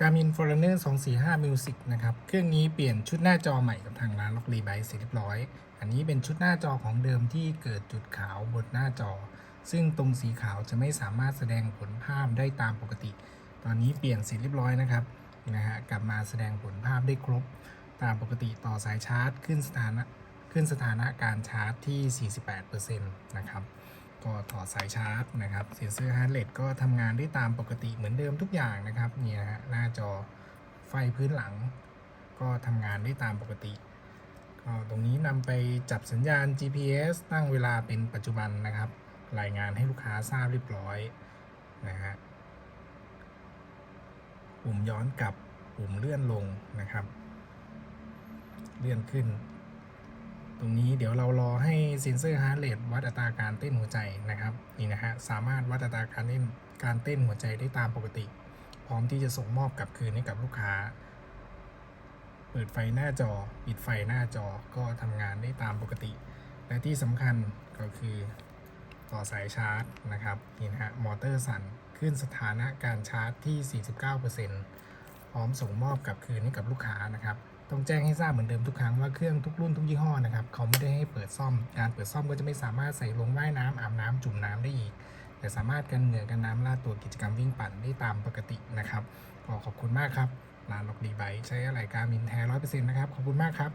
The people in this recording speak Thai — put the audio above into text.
Garmin Forerunner 245 Music นะครับ เครื่องนี้เปลี่ยนชุดหน้าจอใหม่กับทางร้านล็อกรีไบเสร็จเรียบร้อย อันนี้เป็นชุดหน้าจอของเดิมที่เกิดจุดขาวบนหน้าจอ ซึ่งตรงสีขาวจะไม่สามารถแสดงผลภาพได้ตามปกติ ตอนนี้เปลี่ยนเสร็จเรียบร้อยนะครับนะฮะกลับมาแสดงผลภาพได้ครบ ตามปกติต่อสายชาร์จ ขึ้นสถานะขึ้นสถานะการชาร์จที่ 48%นะครับ ก็ต่อสายชาร์จนะครับเซ็นเซอร์ฮาร์ดเรทก็ทำงานได้ตามปกติเหมือนเดิมทุกอย่างนะครับเนี่ยฮะหน้าจอไฟพื้นหลัง ก็ทำงานได้ตามปกติก็ตรงนี้นำไปจับสัญญาณ GPS ตั้งเวลาเป็นปัจจุบันนะครับ รายงานให้ลูกค้าทราบเรียบร้อยนะฮะปุ่มย้อนกลับปุ่มเลื่อนลงนะครับ เลื่อนขึ้น ตรงนี้เดี๋ยวเรารอให้เซ็นเซอร์ฮาร์ดเรทวัดอัตราการเต้นหัวใจนะครับนี่นะฮะสามารถวัดอัตราการเต้นการเต้นหัวใจได้ตามปกติ พร้อมที่จะส่งมอบกลับคืนให้กับลูกค้า เปิดไฟหน้าจอ ปิดไฟหน้าจอก็ทำงานได้ตามปกติ และที่สำคัญก็คือต่อสายชาร์จนะครับนี่นะฮะมอเตอร์สั่นขึ้นสถานะการชาร์จที่ 49%พ ร้อมส่งมอบกลับคืนให้กับลูกค้านะครับต้องแจ้งให้ทราบเหมือนเดิมทุกครั้งว่าเครื่องทุกรุ่นทุกยี่ห้อนะครับเขาไม่ได้ให้เปิดซ่อม การเปิดซ่อมก็จะไม่สามารถใส่ลงว่ายน้ำอาบน้ำจุ่มน้ำได้อีก แต่สามารถกันเหงื่อกันน้ำลาดตัวกิจกรรมวิ่งปั่นได้ตามปกตินะครับขอขอบคุณมากครับร้านล็อกดีไบใช้อะไรการมินแท้ร้อยเปอร์เซ็นต์นะครับขอบคุณมากครับ